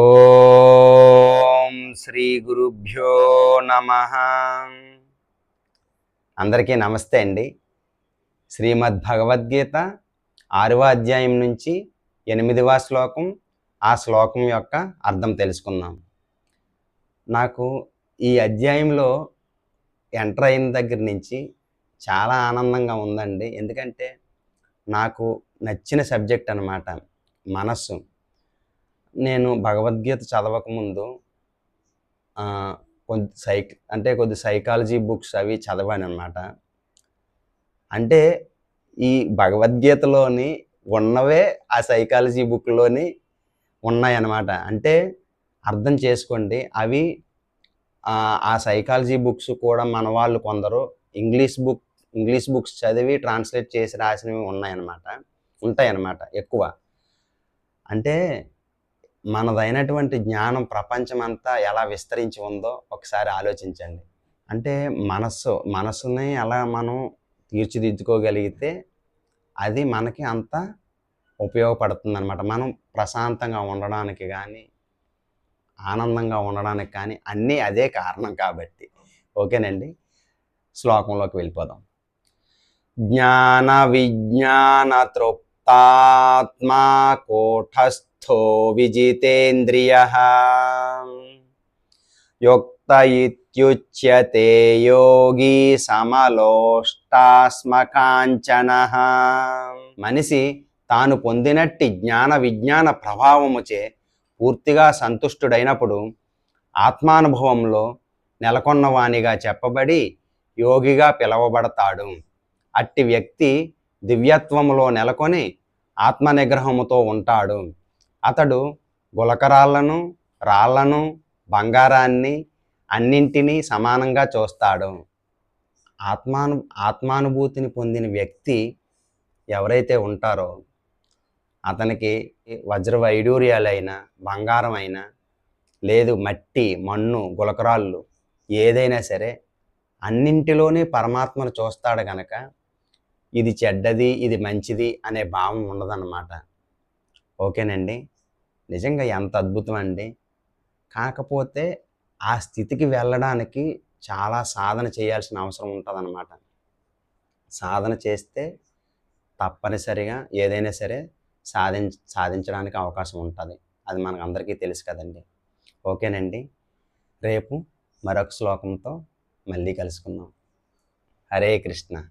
ఓం శ్రీ గురుభ్యో నమ. అందరికీ నమస్తే అండి. శ్రీమద్ భగవద్గీత ఆరవ అధ్యాయం నుంచి ఎనిమిదవ శ్లోకం ఆ శ్లోకం యొక్క అర్థం తెలుసుకుందాం. నాకు ఈ అధ్యాయంలో ఎంటర్ అయిన దగ్గర నుంచి చాలా ఆనందంగా ఉందండి. ఎందుకంటే నాకు నచ్చిన సబ్జెక్ట్ అన్నమాట మనస్సు. నేను భగవద్గీత చదవకముందు కొద్ది సైక్ అంటే కొద్ది సైకాలజీ బుక్స్ అవి చదవాను అనమాట అంటే ఈ భగవద్గీతలోని ఉన్నవే ఆ సైకాలజీ బుక్లోని ఉన్నాయన్నమాట. అంటే అర్థం చేసుకోండి అవి ఆ, ఆ సైకాలజీ బుక్స్ కూడా మన వాళ్ళు కొందరు ఇంగ్లీష్ బుక్ ఇంగ్లీష్ బుక్స్ చదివి ట్రాన్స్లేట్ చేసి రాసినవి ఉన్నాయన్నమాట. ఉంటాయన్నమాట ఎక్కువ. అంటే మనదైనటువంటి జ్ఞానం ప్రపంచమంతా ఎలా విస్తరించి ఉందో ఒకసారి ఆలోచించండి. అంటే మనస్సు మనసుని ఎలా మనం తీర్చిదిద్దుకోగలిగితే అది మనకి అంత ఉపయోగపడుతుంది అనమాట మనం ప్రశాంతంగా ఉండడానికి కానీ ఆనందంగా ఉండడానికి కానీ అన్నీ అదే కారణం కాబట్టి. ఓకేనండి? శ్లోకంలోకి వెళ్ళిపోదాం. జ్ఞాన విజ్ఞాన ఆత్మా కోఠస్థో విజితేంద్రియ యుక్త ఇత్యుచ్యతే యోగి సమలోష్టాస్మకాంచన మనిషి తాను పొందినట్టి జ్ఞాన విజ్ఞాన ప్రభావముచే పూర్తిగా సంతుష్టుడైనప్పుడు ఆత్మానుభవంలో నెలకొన్నవానిగా చెప్పబడి యోగిగా పిలవబడతాడు. అట్టి వ్యక్తి దివ్యత్వములో నెలకొని ఆత్మనిగ్రహముతో ఉంటాడు. అతడు గులకరాళ్ళను రాళ్ళను బంగారాన్ని అన్నింటినీ సమానంగా చూస్తాడు. ఆత్మాను ఆత్మానుభూతిని పొందిన వ్యక్తి ఎవరైతే ఉంటారో అతనికి వజ్ర వైడూర్యాలైన బంగారం అయినా లేదు మట్టి మన్ను గులకరాళ్ళు ఏదైనా సరే అన్నింటిలోనే పరమాత్మను చూస్తాడు కనుక ఇది చెడ్డది ఇది మంచిది అనే భావం ఉండదన్నమాట. ఓకేనండి? నిజంగా ఎంత అద్భుతం అండి. కాకపోతే ఆ స్థితికి వెళ్ళడానికి చాలా సాధన చేయాల్సిన అవసరం ఉంటుందన్నమాట. సాధన చేస్తే తప్పనిసరిగా ఏదైనా సరే సాధించ సాధించడానికి అవకాశం ఉంటుంది. అది మనకు అందరికీ తెలుసు కదండి. ఓకేనండి? రేపు మరొక శ్లోకంతో మళ్ళీ కలుసుకుందాం. హరే కృష్ణ.